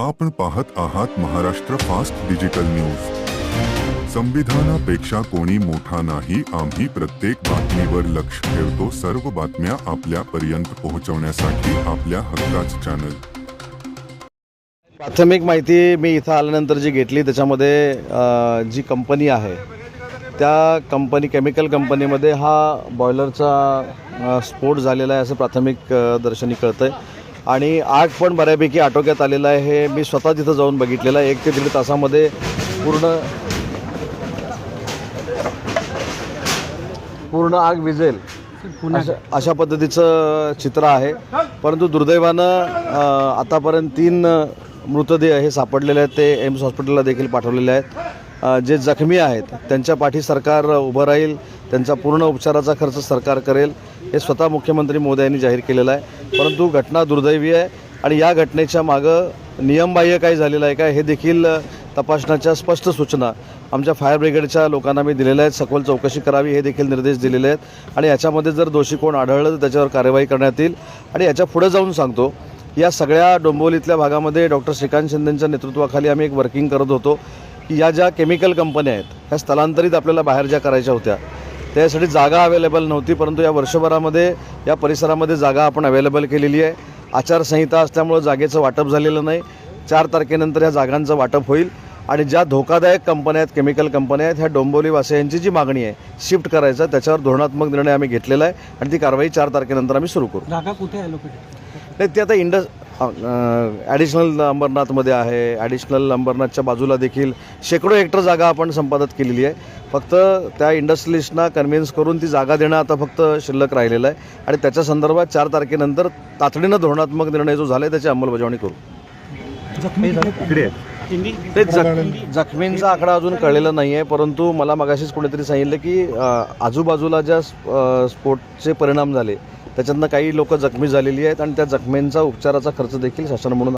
आपण पाहत आहात महाराष्ट्र फास्ट डिजिटल न्यूज. संविधानापेक्षा कोणी मोठा नाही आम्ही प्रत्येक बातमीवर लक्ष ठेवतो सर्व बातम्या आपल्यापर्यंत पोहोचवण्यासाठी आपल्या हक्काच चॅनल प्राथमिक माहिती मी इथं आल्यानंतर जी घेतली त्याच्यामध्ये जी कंपनी आहे त्या कंपनी केमिकल कंपनीमध्ये हा बॉयलरचा स्फोट झालेला आहे असं प्राथमिक दर्शनी कळतं आहे आणि आग पण बऱ्यापैकी आटोक्यात आलेलं आहे. हे मी स्वतः तिथं जाऊन बघितलेलं आहे. एक ते दीड तासामध्ये पूर्ण पूर्ण आग विजेल. अशा अशा पद्धतीचं चित्र आहे. परंतु दुर्दैवानं आतापर्यंत तीन मृतदेह हे सापडलेले आहेत. ते एम्स हॉस्पिटलला देखील पाठवलेले आहेत. जे जखमी आहेत त्यांच्या पाठी सरकार उभं राहील. त्यांचा पूर्ण उपचाराचा खर्च सरकार करेल. हे स्वतः मुख्यमंत्री मोदी यांनी जाहीर केलेलं आहे. परंतु घटना दुर्दैवी आहे आणि या घटनेच्या मागं नियमबाह्य काय झालेलं आहे का हे देखील तपासण्याच्या स्पष्ट सूचना आमच्या फायर ब्रिगेडच्या लोकांना मी दिलेल्या आहेत. सखोल चौकशी करावी हे देखील निर्देश दिलेले आहेत. आणि याच्यामध्ये जर दोषी कोण आढळलं तर त्याच्यावर कार्यवाही करण्यात येईल. आणि याच्यापुढे जाऊन सांगतो या सगळ्या डोंबिवलीतल्या भागामध्ये डॉक्टर श्रीकांत शिंदेंच्या नेतृत्वाखाली आम्ही एक वर्किंग करत होतो की या ज्या केमिकल कंपन्या आहेत ह्या स्थलांतरित आपल्याला बाहेर ज्या करायच्या होत्या त्यासाठी जागा अवेलेबल नव्हती परंतु या वर्षभरामध्ये या परिसरामध्ये जागा आपण अवेलेबल केलेली आहे. आचारसंहिता असल्यामुळं जागेचं वाटप झालेलं नाही. चार तारखेनंतर या जागांचं वाटप होईल. आणि ज्या धोकादायक कंपन्या आहेत केमिकल कंपन्या आहेत ह्या डोंबिवलीवासियांची जी मागणी आहे शिफ्ट करायचं त्याच्यावर धोरणात्मक निर्णय आम्ही घेतलेला आहे. आणि ती कारवाई चार तारखेनंतर आम्ही सुरू करू. जागा कुठे नाही ते आता इंडस ॲडिशनल अंबरनाथमध्ये आहे. ॲडिशनल अंबरनाथच्या बाजूला देखील शेकडो हेक्टर जागा आपण संपादित केलेली आहे. फक्त त्या इंडस्ट्रिलिस्टना कन्व्हिन्स करून ती जागा देणं आता फक्त शिल्लक राहिलेलं आहे. आणि त्याच्या संदर्भात चार तारखेनंतर तातडीनं धोरणात्मक निर्णय जो झाला आहे त्याची अंमलबजावणी करू. जखमी ते जख जखमींचा आकडा अजून कळलेला नाही आहे परंतु मला मगाशीच कोणीतरी सांगितलं की आजूबाजूला ज्या स्फोटचे परिणाम झाले त्याच्यातनं काही लोक जखमी झालेली आहेत आणि त्या जखमींचा उपचाराचा खर्च देखील शासन म्हणून